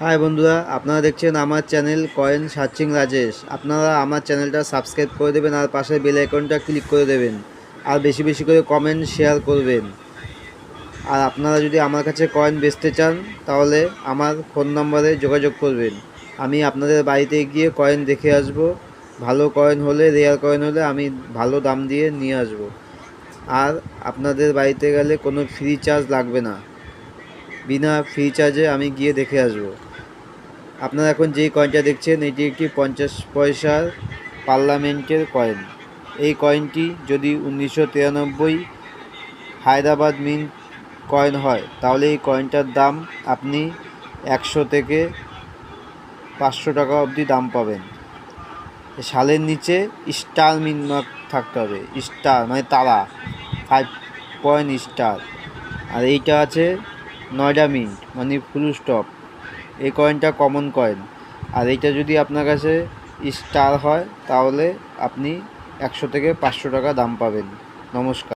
High বন্ধুরা, আপনারা দেখছেন আমার চ্যানেল কয়েন সার্চিং রাজেশ। আপনারা আমার চ্যানেলটা সাবস্ক্রাইব করে দেবেন আর পাশের বেল আইকনটা ক্লিক করে দেবেন। আর বেশি বেশি করে কমেন্ট, শেয়ার করবেন। আর আপনারা যদি আমার কাছে কয়েন বেচতে চান, তাহলে আমার ফোন নম্বরে যোগাযোগ করবেন। আমি আপনাদের বাড়িতে গিয়ে কয়েন দেখে আসব। ভালো কয়েন হলে, রেয়ার কয়েন হলে আমি ভালো দাম দিয়ে নিয়ে আসব। আর আপনাদের বাড়িতে গেলে কোনো ফ্রি চার্জ লাগবে না। বিনা ফ্রি চার্জে আমি গিয়ে দেখে আসব। আপনারা এখন যেই কয়েনটা দেখছেন, এটি একটি পঞ্চাশ পয়সার পার্লামেন্টের কয়েন এই কয়েনটি যদি উনিশশো তিরানব্বই হায়দ্রাবাদ মিন্ট কয়েন হয়, তাহলে এই কয়েনটার দাম আপনি একশো থেকে পাঁচশো টাকা অবধি দাম পাবেন। সালের নিচে স্টার মিন মার্ক থাকতে হবে স্টার মানে তারা ফাইভ পয়েন্ট স্টার আর এইটা আছে নয়ডা মিন্ট মানে ফুল স্টপ এই কয়েনটা কমন কয়েন আর এইটা যদি আপনার কাছে স্টার হয়, তাহলে আপনি একশো থেকে পাঁচশো টাকা দাম পাবেন। নমস্কার।